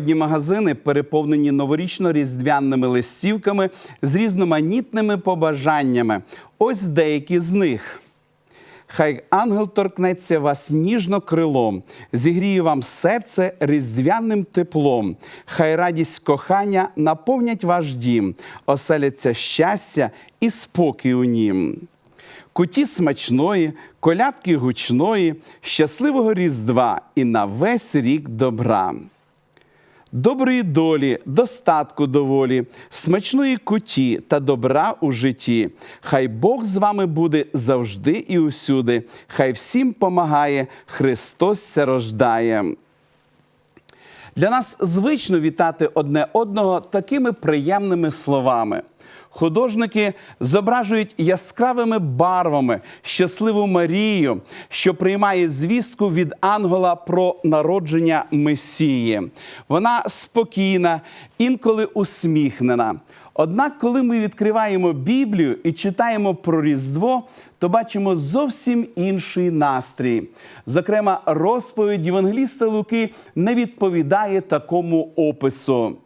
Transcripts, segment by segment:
Сьогодні магазини переповнені новорічно-різдвяними листівками з різноманітними побажаннями. Ось деякі з них. Хай ангел торкнеться вас ніжно крилом, зігріє вам серце різдвяним теплом. Хай радість кохання наповнять ваш дім, оселяться щастя і спокій у нім. Куті смачної, колядки гучної, щасливого Різдва і на весь рік добра. Доброї долі, достатку доволі, смачної куті та добра у житті. Хай Бог з вами буде завжди і усюди. Хай всім помагає, Христос се рождає. Для нас звично вітати одне одного такими приємними словами. Художники зображують яскравими барвами щасливу Марію, що приймає звістку від ангела про народження Месії. Вона спокійна, інколи усміхнена. Однак, коли ми відкриваємо Біблію і читаємо про Різдво, то бачимо зовсім інший настрій. Зокрема, розповідь Євангеліста Луки не відповідає такому опису.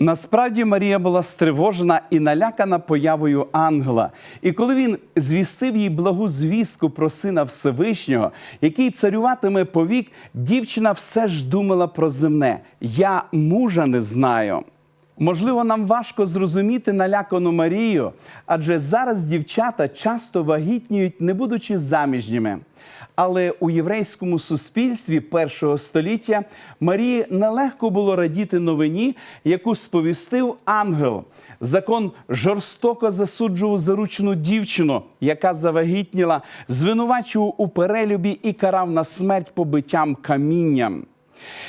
Насправді Марія була стривожена і налякана появою ангела. І коли він звістив їй благу звістку про сина Всевишнього, який царюватиме повік, дівчина все ж думала про земне. Я мужа не знаю. Можливо, нам важко зрозуміти налякану Марію, адже зараз дівчата часто вагітніють, не будучи заміжніми. Але у єврейському суспільстві першого століття Марії нелегко було радіти новині, яку сповістив ангел. Закон жорстоко засуджував заручену дівчину, яка завагітніла, звинувачував у перелюбі і карав на смерть побиттям камінням.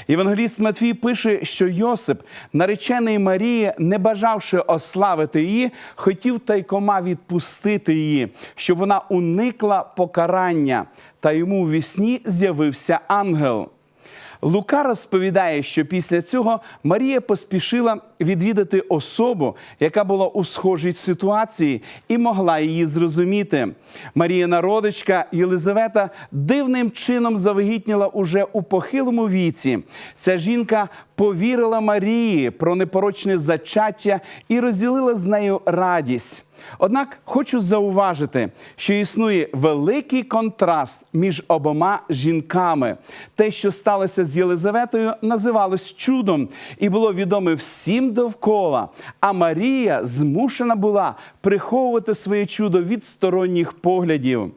Євангеліст Матвій пише, що Йосип, наречений Марії, не бажавши ославити її, хотів тайкома відпустити її, щоб вона уникла покарання. Та йому у вісні з'явився ангел. Лука розповідає, що після цього Марія поспішила відвідати особу, яка була у схожій ситуації, і могла її зрозуміти. Марія родичка Єлизавета дивним чином завагітніла уже у похилому віці. Ця жінка повірила Марії про непорочне зачаття і розділила з нею радість. Однак хочу зауважити, що існує великий контраст між обома жінками. Те, що сталося з Єлизаветою, називалось чудом і було відоме всім довкола. А Марія змушена була приховувати своє чудо від сторонніх поглядів.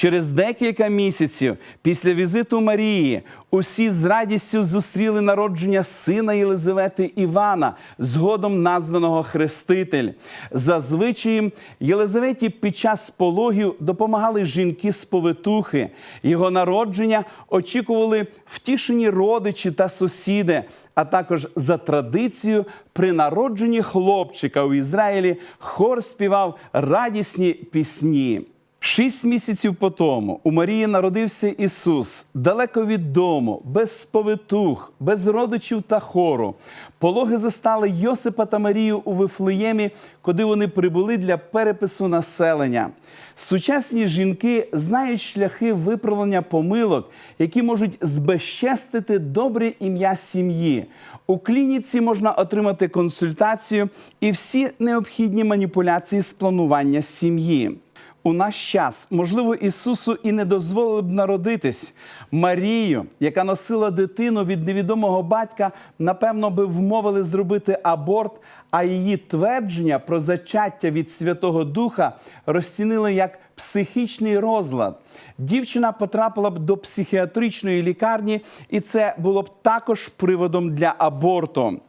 Через декілька місяців після візиту Марії усі з радістю зустріли народження сина Єлизавети Івана, згодом названого Хреститель. Зазвичай Єлизаветі під час пологів допомагали жінки з повитухи. Його народження очікували втішені родичі та сусіди. А також за традицією при народженні хлопчика у Ізраїлі хор співав радісні пісні. Шість місяців по тому у Марії народився Ісус далеко від дому, без сповитух, без родичів та хору. Пологи застали Йосипа та Марію у Вифлеємі, куди вони прибули для перепису населення. Сучасні жінки знають шляхи виправлення помилок, які можуть збезчестити добре ім'я сім'ї. У клініці можна отримати консультацію і всі необхідні маніпуляції з планування сім'ї. У наш час, можливо, Ісусу і не дозволили б народитись. Марію, яка носила дитину від невідомого батька, напевно, би вмовили зробити аборт, а її твердження про зачаття від Святого Духа розцінили як психічний розлад. Дівчина потрапила б до психіатричної лікарні, і це було б також приводом для аборту.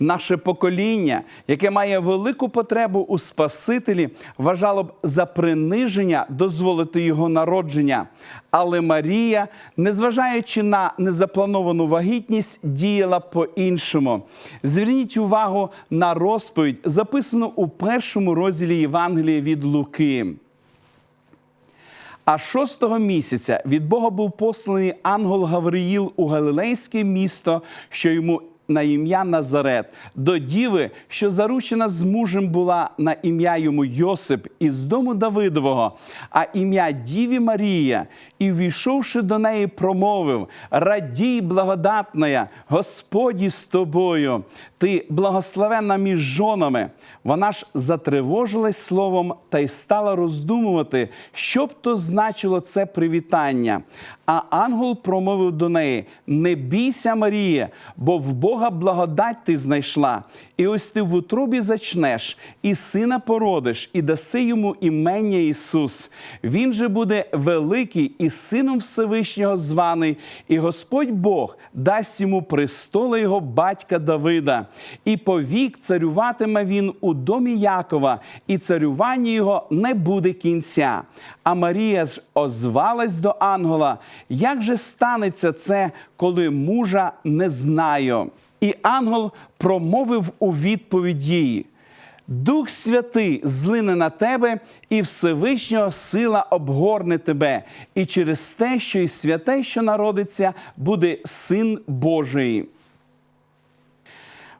Наше покоління, яке має велику потребу у Спасителі, вважало б за приниження дозволити його народження. Але Марія, незважаючи на незаплановану вагітність, діяла по-іншому. Зверніть увагу на розповідь, записану у першому розділі Євангелія від Луки. А шостого місяця від Бога був посланий ангел Гавриїл у Галилейське місто, що йому на ім'я Назарет, до діви, що заручена з мужем була на ім'я йому Йосип із дому Давидового, а ім'я Діві Марія, і, війшовши до неї, промовив: Радій, благодатная, Господі з тобою, ти благословенна між жонами. Вона ж затривожилась словом та й стала роздумувати, що б то значило це привітання. А ангел промовив до неї: Не бійся, Марія, бо в Бога благодать ти знайшла. І ось ти в утробі зачнеш, і сина породиш, і даси йому імення Ісус. Він же буде великий і сином Всевишнього званий, і Господь Бог дасть йому престоли його батька Давида. І повік царюватиме він у домі Якова, і царювання його не буде кінця. А Марія ж озвалась до ангела: як же станеться це, коли мужа не знаю? І ангел промовив у відповідь їй: Дух Святий злине на тебе, і Всевишнього сила обгорне тебе, і через те, що і святе, що народиться, буде син Божий.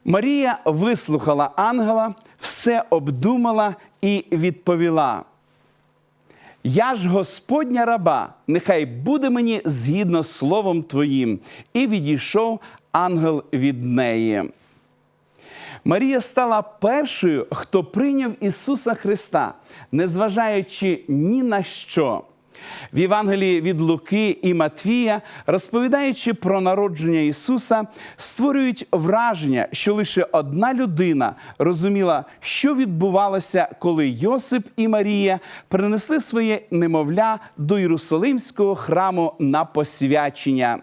Марія вислухала ангела, все обдумала і відповіла. Я ж Господня раба, нехай буде мені згідно словом Твоїм. І відійшов ангел від неї. Марія стала першою, хто прийняв Ісуса Христа, незважаючи ні на що. В Євангелії від Луки і Матвія, розповідаючи про народження Ісуса, створюють враження, що лише одна людина розуміла, що відбувалося, коли Йосип і Марія принесли своє немовля до Єрусалимського храму на посвячення.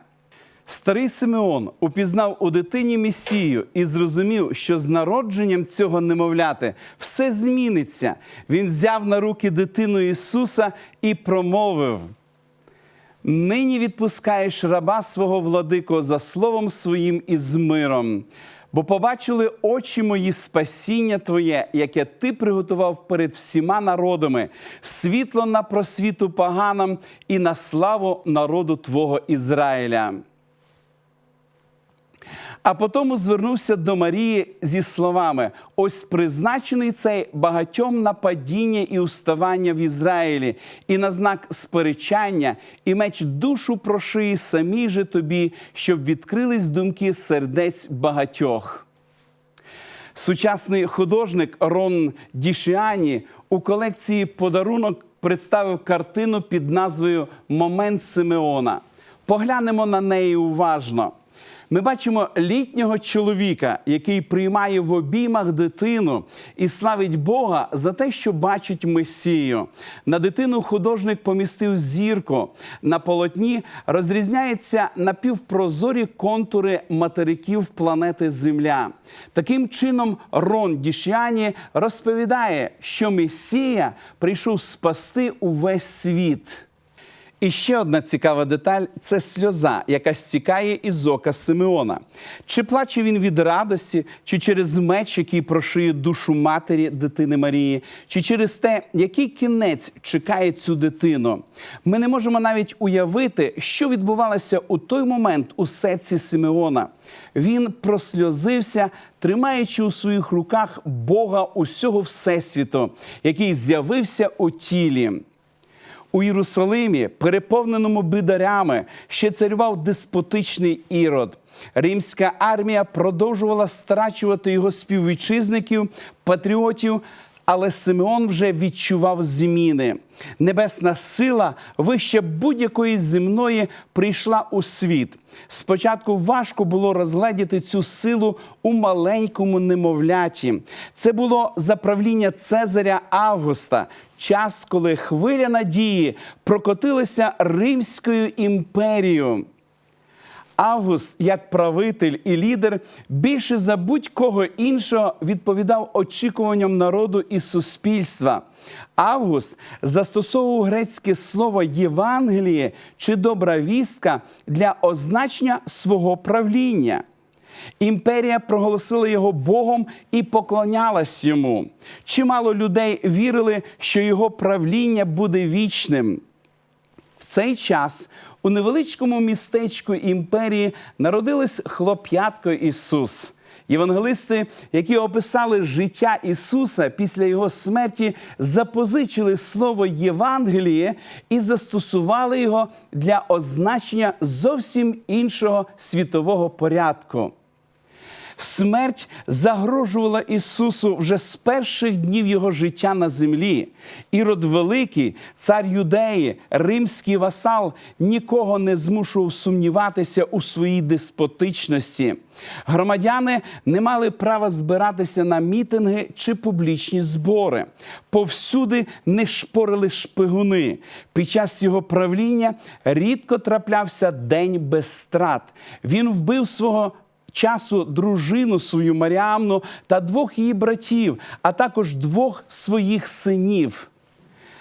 Старий Симеон упізнав у дитині Месію і зрозумів, що з народженням цього немовляти все зміниться. Він взяв на руки дитину Ісуса і промовив: Нині відпускаєш раба свого владико за словом своїм і з миром. Бо побачили очі мої спасіння Твоє, яке Ти приготував перед всіма народами, світло на просвіту поганам і на славу народу Твого Ізраїля. А потім звернувся до Марії зі словами: ось призначений цей багатьом на падіння і уставання в Ізраїлі, і на знак сперечання, і меч душу прошиє самій же тобі, щоб відкрились думки сердець багатьох. Сучасний художник Рон Дішіані у колекції подарунок представив картину під назвою Момент Симеона. Поглянемо на неї уважно. Ми бачимо літнього чоловіка, який приймає в обіймах дитину і славить Бога за те, що бачить Месію. На дитину художник помістив зірку. На полотні розрізняються напівпрозорі контури материків планети Земля. Таким чином, Рон Дішяні розповідає, що Месія прийшов спасти увесь світ. І ще одна цікава деталь це сльоза, яка стікає із ока Симеона. Чи плаче він від радості, чи через меч, який прошиє душу матері дитини Марії, чи через те, який кінець чекає цю дитину. Ми не можемо навіть уявити, що відбувалося у той момент у серці Симеона. Він просльозився, тримаючи у своїх руках Бога усього Всесвіту, який з'явився у тілі. У Єрусалимі, переповненому бидарями, ще царював деспотичний ірод. Римська армія продовжувала страчувати його співвітчизників, патріотів, але Симеон вже відчував зміни. Небесна сила вище будь-якої земної прийшла у світ. Спочатку важко було розгледіти цю силу у маленькому немовляті. Це було заправління Цезаря Августа, час, коли хвиля надії прокотилася Римською імперією. Август, як правитель і лідер, більше за будь-кого іншого відповідав очікуванням народу і суспільства. Август застосовував грецьке слово Євангеліє чи добра вістка для означення свого правління. Імперія проголосила його Богом і поклонялась йому. Чимало людей вірили, що його правління буде вічним. В цей час у невеличкому містечку імперії народилось хлоп'ятко Ісус. Євангелисти, які описали життя Ісуса після Його смерті, запозичили слово Євангеліє і застосували його для означення зовсім іншого світового порядку. Смерть загрожувала Ісусу вже з перших днів Його життя на землі. Ірод Великий, цар Юдеї, римський васал нікого не змушував сумніватися у своїй деспотичності. Громадяни не мали права збиратися на мітинги чи публічні збори. Повсюди не шпорили шпигуни. Під час його правління рідко траплявся день без страт. Він вбив свого часу дружину свою Маріамну та двох її братів, а також двох своїх синів.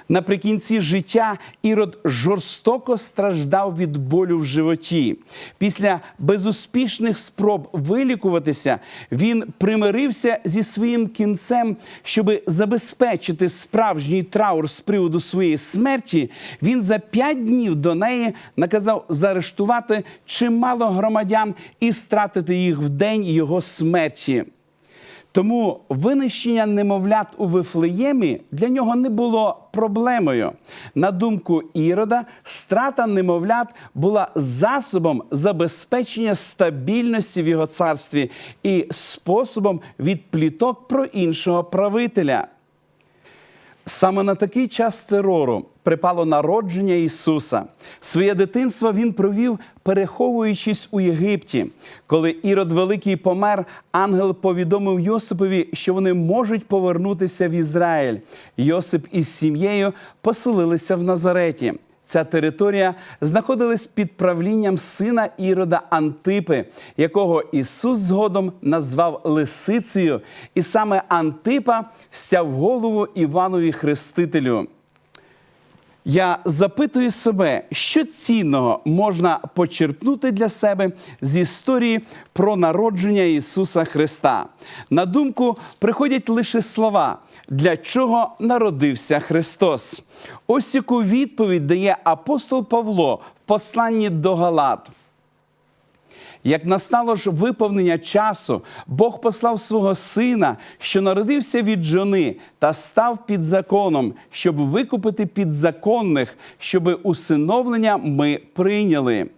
Наприкінці життя Ірод жорстоко страждав від болю в животі. Після безуспішних спроб вилікуватися він примирився зі своїм кінцем, щоб забезпечити справжній траур з приводу своєї смерті. Він за п'ять днів до неї наказав заарештувати чимало громадян і стратити їх в день його смерті. Тому винищення немовлят у Вифлеємі для нього не було проблемою. На думку Ірода, страта немовлят була засобом забезпечення стабільності в його царстві і способом від пліток про іншого правителя. Саме на такий час терору припало народження Ісуса. Своє дитинство він провів, переховуючись у Єгипті. Коли Ірод Великий помер, ангел повідомив Йосипові, що вони можуть повернутися в Ізраїль. Йосип із сім'єю поселилися в Назареті. Ця територія знаходилась під правлінням сина Ірода Антипи, якого Ісус згодом назвав Лисицею, і саме Антипа стяв голову Іванові Хрестителю. Я запитую себе, що цінного можна почерпнути для себе з історії про народження Ісуса Христа. На думку приходять лише слова, для чого народився Христос. Ось яку відповідь дає апостол Павло в посланні до Галат. Як настало ж виповнення часу, Бог послав свого сина, що народився від жони, та став під законом, щоб викупити підзаконних, щоби усиновлення ми прийняли.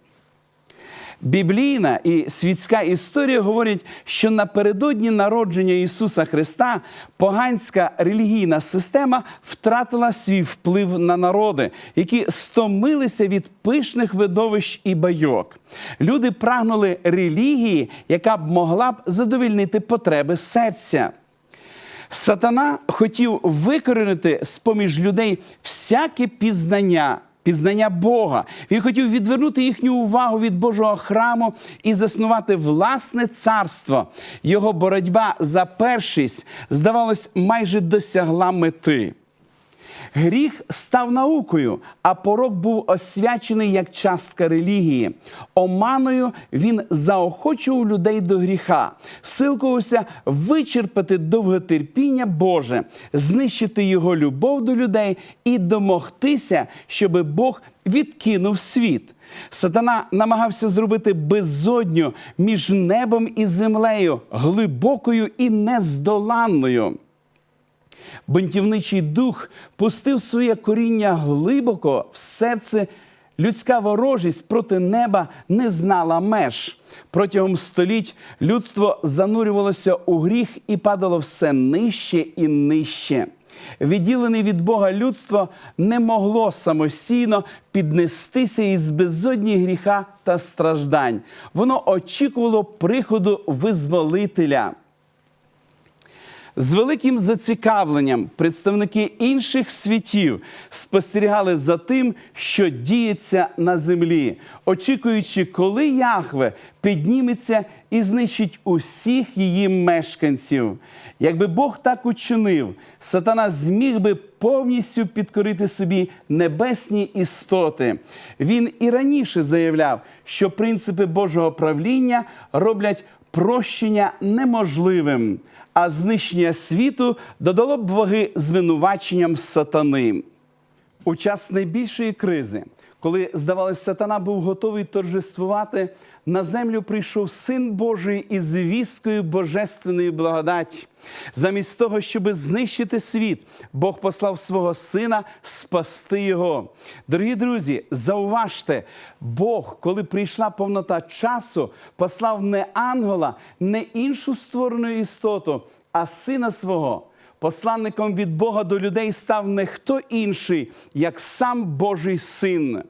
Біблійна і світська історія говорять, що напередодні народження Ісуса Христа поганська релігійна система втратила свій вплив на народи, які стомилися від пишних видовищ і байок. Люди прагнули релігії, яка б могла б задовільнити потреби серця. Сатана хотів викорінити з поміж людей всяке пізнання. Пізнання Бога. Він хотів відвернути їхню увагу від Божого храму і заснувати власне царство. Його боротьба за першість, здавалось, майже досягла мети. Гріх став наукою, а порок був освячений як частка релігії. Оманою він заохочував людей до гріха, силкувався вичерпати довготерпіння Боже, знищити його любов до людей і домогтися, щоби Бог відкинув світ. Сатана намагався зробити безодню між небом і землею, глибокою і нездоланною. Бунтівничий дух пустив своє коріння глибоко в серце. Людська ворожість проти неба не знала меж. Протягом століть людство занурювалося у гріх і падало все нижче і нижче. Відділене від Бога людство не могло самостійно піднестися із безодні гріха та страждань. Воно очікувало приходу визволителя. З великим зацікавленням представники інших світів спостерігали за тим, що діється на землі, очікуючи, коли Яхве підніметься і знищить усіх її мешканців. Якби Бог так учинив, сатана зміг би повністю підкорити собі небесні істоти. Він і раніше заявляв, що принципи Божого правління роблять прощення неможливим, а знищення світу додало б ваги звинуваченням сатани. У час найбільшої кризи, коли, здавалось, сатана був готовий торжествувати, на землю прийшов Син Божий із звісткою божественної благодаті. Замість того, щоб знищити світ, Бог послав свого сина спасти його. Дорогі друзі, зауважте, Бог, коли прийшла повнота часу, послав не ангела, не іншу створену істоту, а сина свого. Посланником від Бога до людей став не хто інший, як сам Божий син.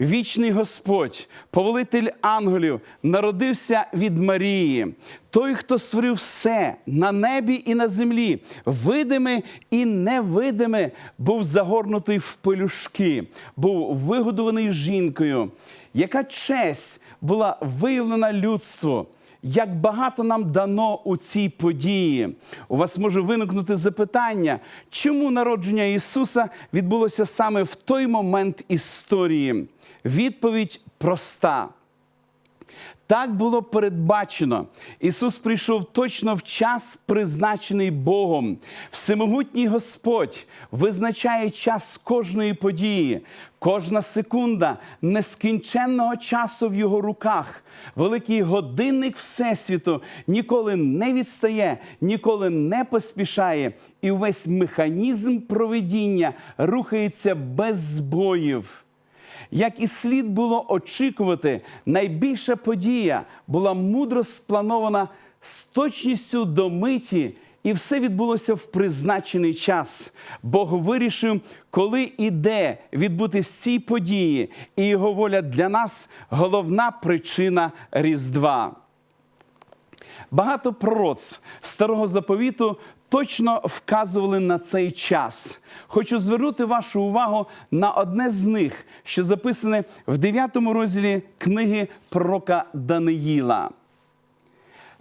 Вічний Господь, повелитель ангелів, народився від Марії, той, хто створив все на небі і на землі, видиме і невидиме, був загорнутий в пелюшки, був вигодований жінкою. Яка честь була виявлена людству? Як багато нам дано у цій події, у вас може виникнути запитання, чому народження Ісуса відбулося саме в той момент історії? Відповідь проста. Так було передбачено. Ісус прийшов точно в час, призначений Богом. Всемогутній Господь визначає час кожної події. Кожна секунда нескінченного часу в його руках. Великий годинник Всесвіту ніколи не відстає, ніколи не поспішає, і весь механізм проведіння рухається без збоїв. Як і слід було очікувати, найбільша подія була мудро спланована з точністю до миті, і все відбулося в призначений час. Бог вирішив, коли і де відбутись ці події, і його воля для нас головна причина Різдва. Багато пророцтв старого заповіту точно вказували на цей час. Хочу звернути вашу увагу на одне з них, що записане в 9 розділі книги пророка Даниїла.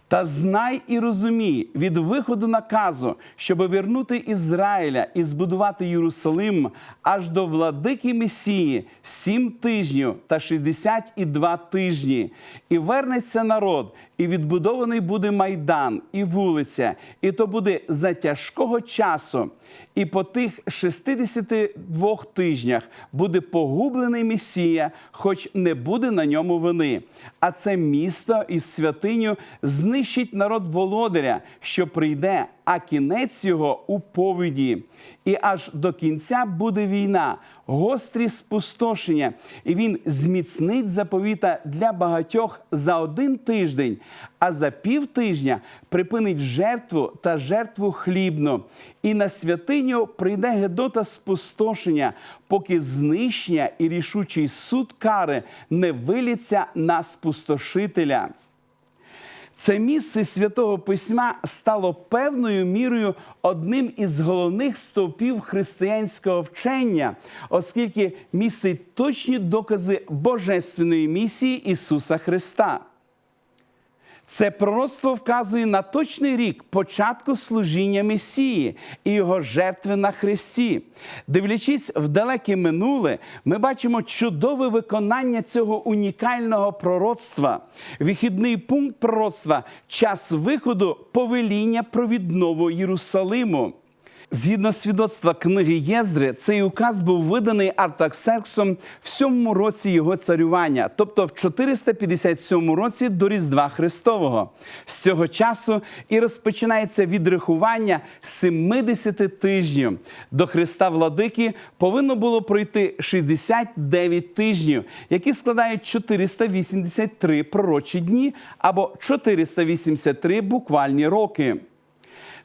Та знай і розумій від виходу наказу, щоб вернути Ізраїля і збудувати Єрусалим аж до владики Месії сім тижнів та шістдесят і два тижні. І вернеться народ, і відбудований буде майдан, і вулиця, і то буде за тяжкого часу. І по тих 62 тижнях буде погублений Месія, хоч не буде на ньому вини. А це місто із святиню знищить народ володаря, що прийде, а кінець його у повіді. І аж до кінця буде війна, гострі спустошення, і він зміцнить заповіта для багатьох за один тиждень, а за півтижня припинить жертву та жертву хлібну. І на святиню прийде Гедота спустошення, поки знищення і рішучий суд кари не виліться на спустошителя. Це місце святого письма стало певною мірою одним із головних стовпів християнського вчення, оскільки містить точні докази божественної місії Ісуса Христа. Це пророцтво вказує на точний рік початку служіння Месії і його жертви на Христі. Дивлячись в далеке минуле, ми бачимо чудове виконання цього унікального пророцтва. Вихідний пункт пророцтва час виходу повеління про віднову Єрусалиму. Згідно свідоцтва книги Єздри, цей указ був виданий Артаксерксом в сьомому році його царювання, тобто в 457 році до Різдва Христового. З цього часу і розпочинається відрахування 70 тижнів. До Христа Владики повинно було пройти 69 тижнів, які складають 483 пророчі дні або 483 буквальні роки.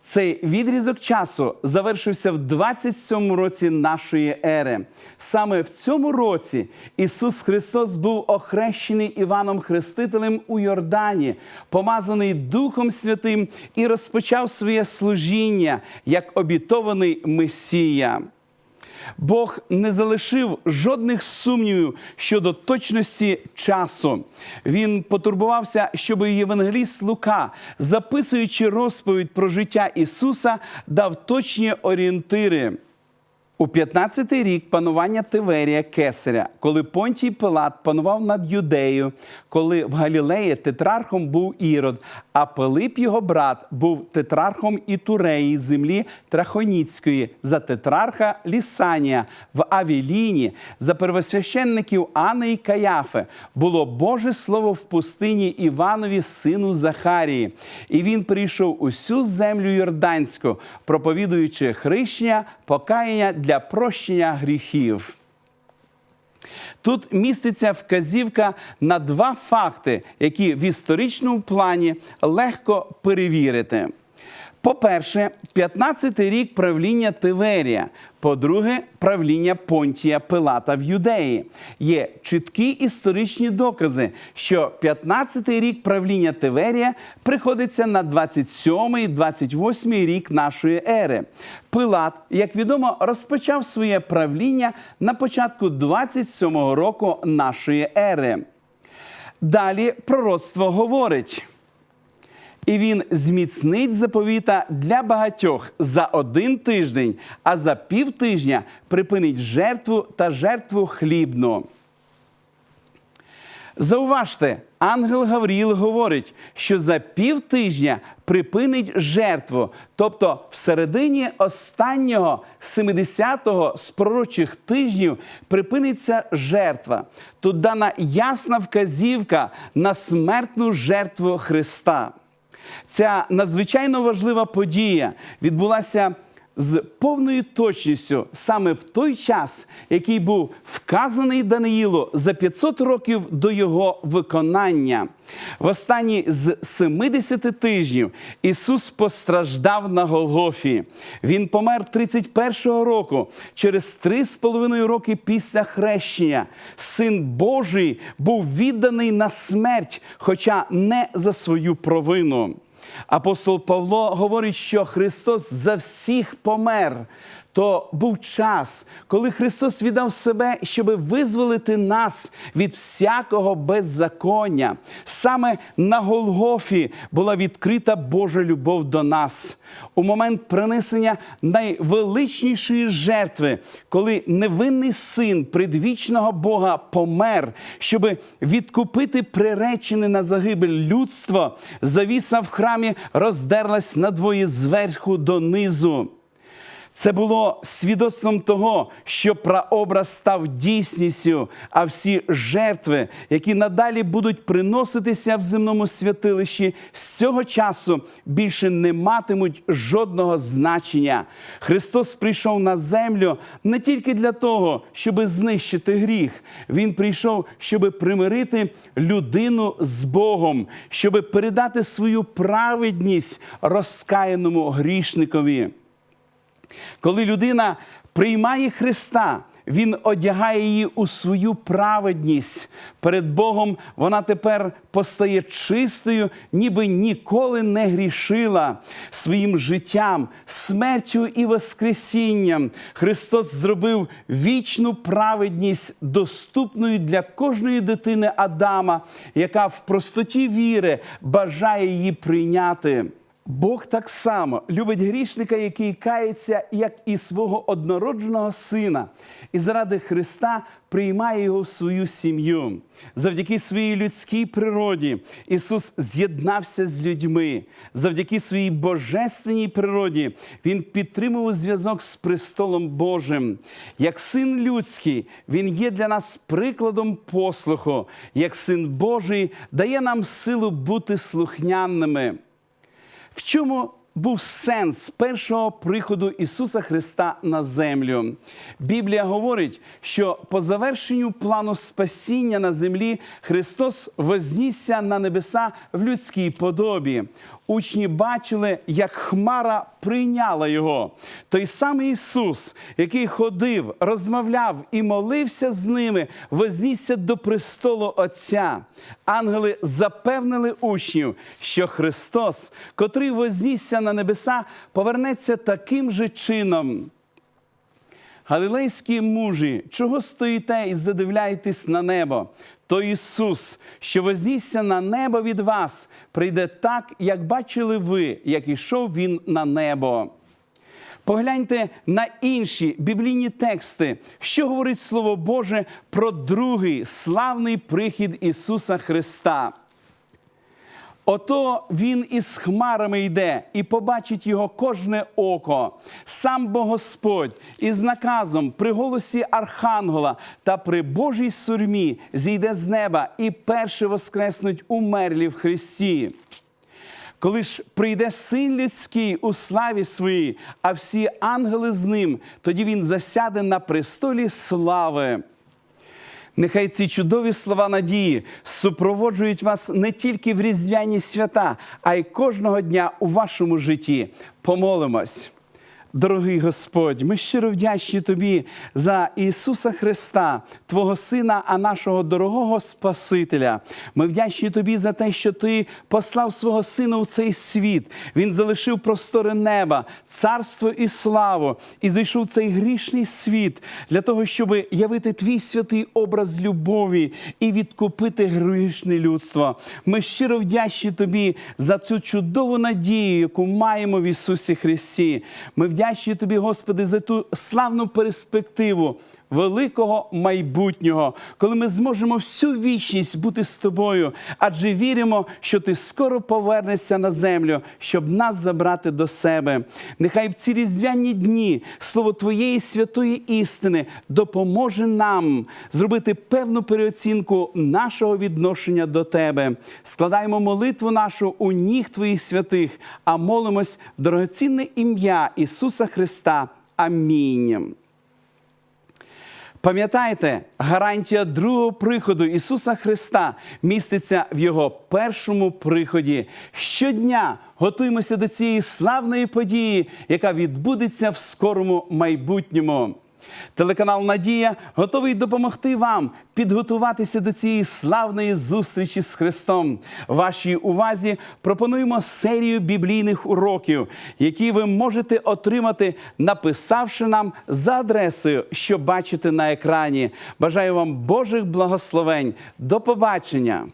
Цей відрізок часу завершився в 27 році нашої ери. Саме в цьому році Ісус Христос був охрещений Іваном Хрестителем у Йордані, помазаний Духом Святим і розпочав своє служіння як обітований Месія. Бог не залишив жодних сумнівів щодо точності часу. Він потурбувався, щоб євангеліст Лука, записуючи розповідь про життя Ісуса, дав точні орієнтири. У 15-й рік панування Тиверія Кесаря, коли Понтій Пилат панував над Юдеєю, коли в Галілеї тетрархом був Ірод, а Пилип, його брат, був тетрархом Ітуреї, землі Трахоніцької, за тетрарха Лісанія в Авіліні, за первосвященників Анни і Каяфи, було Боже слово в пустині Іванові, сину Захарії. І він прийшов усю землю Йорданську, проповідуючи хрещення, покаяння для прощення гріхів. Тут міститься вказівка на два факти, які в історичному плані легко перевірити. По-перше, 15-й рік правління Тиверія. По-друге, правління Понтія Пилата в Юдеї. Є чіткі історичні докази, що 15-й рік правління Тиверія приходиться на 27-28 рік нашої ери. Пилат, як відомо, розпочав своє правління на початку 27-го року нашої ери. Далі пророцтво говорить. І він зміцнить заповіта для багатьох за один тиждень, а за півтижня припинить жертву та жертву хлібну. Зауважте, ангел Гавріл говорить, що за півтижня припинить жертву, тобто в середині останнього 70-го з пророчих тижнів припиниться жертва. Тут дана ясна вказівка на смертну жертву Христа. Ця надзвичайно важлива подія відбулася з повною точністю саме в той час, який був вказаний Даниїлу за 500 років до його виконання. В останній з 70 тижнів Ісус постраждав на Голгофі. Він помер 31-го року, через 3,5 роки після хрещення. Син Божий був відданий на смерть, хоча не за свою провину. Апостол Павло говорить, що Христос за всіх помер. То був час, коли Христос віддав себе, щоб визволити нас від всякого беззаконня. Саме на Голгофі була відкрита Божа любов до нас. У момент принесення найвеличнішої жертви, коли невинний син предвічного Бога помер, щоб відкупити приречене на загибель людство, завіса в храмі роздерлась надвоє зверху донизу. Це було свідоцтвом того, що прообраз став дійсністю, а всі жертви, які надалі будуть приноситися в земному святилищі, з цього часу більше не матимуть жодного значення. Христос прийшов на землю не тільки для того, щоб знищити гріх. Він прийшов, щоб примирити людину з Богом, щоб передати свою праведність розкаяному грішникові. Коли людина приймає Христа, Він одягає її у свою праведність. Перед Богом вона тепер постає чистою, ніби ніколи не грішила своїм життям, смертю і воскресінням. Христос зробив вічну праведність доступною для кожної дитини Адама, яка в простоті віри бажає її прийняти. Бог так само любить грішника, який кається, як і свого однородженого сина, і заради Христа приймає його в свою сім'ю. Завдяки своїй людській природі Ісус з'єднався з людьми. Завдяки своїй божественній природі Він підтримував зв'язок з престолом Божим. Як син людський, Він є для нас прикладом послуху, як син Божий дає нам силу бути слухняними. В чому був сенс першого приходу Ісуса Христа на землю? Біблія говорить, що по завершенню плану спасіння на землі Христос вознісся на небеса в людській подобі. Учні бачили, як Хмара прийняла його. Той самий Ісус, який ходив, розмовляв і молився з ними, вознісся до престолу Отця. Ангели запевнили учнів, що Христос, котрий вознісся на небеса, повернеться таким же чином. Галилейські мужі, чого стоїте і задивляєтесь на небо? То Ісус, що вознісся на небо від вас, прийде так, як бачили ви, як ішов Він на небо. Погляньте на інші біблійні тексти, що говорить Слово Боже про другий славний прихід Ісуса Христа. Ото він із хмарами йде, і побачить його кожне око. Сам Бог Господь із наказом при голосі Архангела та при Божій сурмі зійде з неба і перше воскреснуть умерлі в Христі. Коли ж прийде син людський у славі своїй, а всі ангели з ним, тоді він засяде на престолі слави. Нехай ці чудові слова надії супроводжують вас не тільки в різдвяні свята, а й кожного дня у вашому житті. Помолимось. Дорогий Господь, ми щиро вдячні Тобі за Ісуса Христа, Твого Сина, а нашого дорогого Спасителя. Ми вдячні Тобі за те, що Ти послав свого Сина у цей світ. Він залишив простори неба, царство і славу, і зайшов в цей грішний світ для того, щоб явити Твій святий образ любові і відкупити грішне людство. Ми щиро вдячні Тобі за цю чудову надію, яку маємо в Ісусі Христі. Ми вдячні Тобі, Господи, за ту славну перспективу. Великого майбутнього, коли ми зможемо всю вічність бути з тобою, адже віримо, що ти скоро повернешся на землю, щоб нас забрати до себе. Нехай в ці різдвяні дні слово Твоєї святої істини допоможе нам зробити певну переоцінку нашого відношення до Тебе. Складаємо молитву нашу у ніг Твоїх святих, а молимось в дорогоцінне ім'я Ісуса Христа. Амінь. Пам'ятайте, гарантія другого приходу Ісуса Христа міститься в Його першому приході. Щодня готуємося до цієї славної події, яка відбудеться в скорому майбутньому. Телеканал Надія готовий допомогти вам підготуватися до цієї славної зустрічі з Христом. Вашій увазі пропонуємо серію біблійних уроків, які ви можете отримати, написавши нам за адресою, що бачите на екрані. Бажаю вам Божих благословень. До побачення!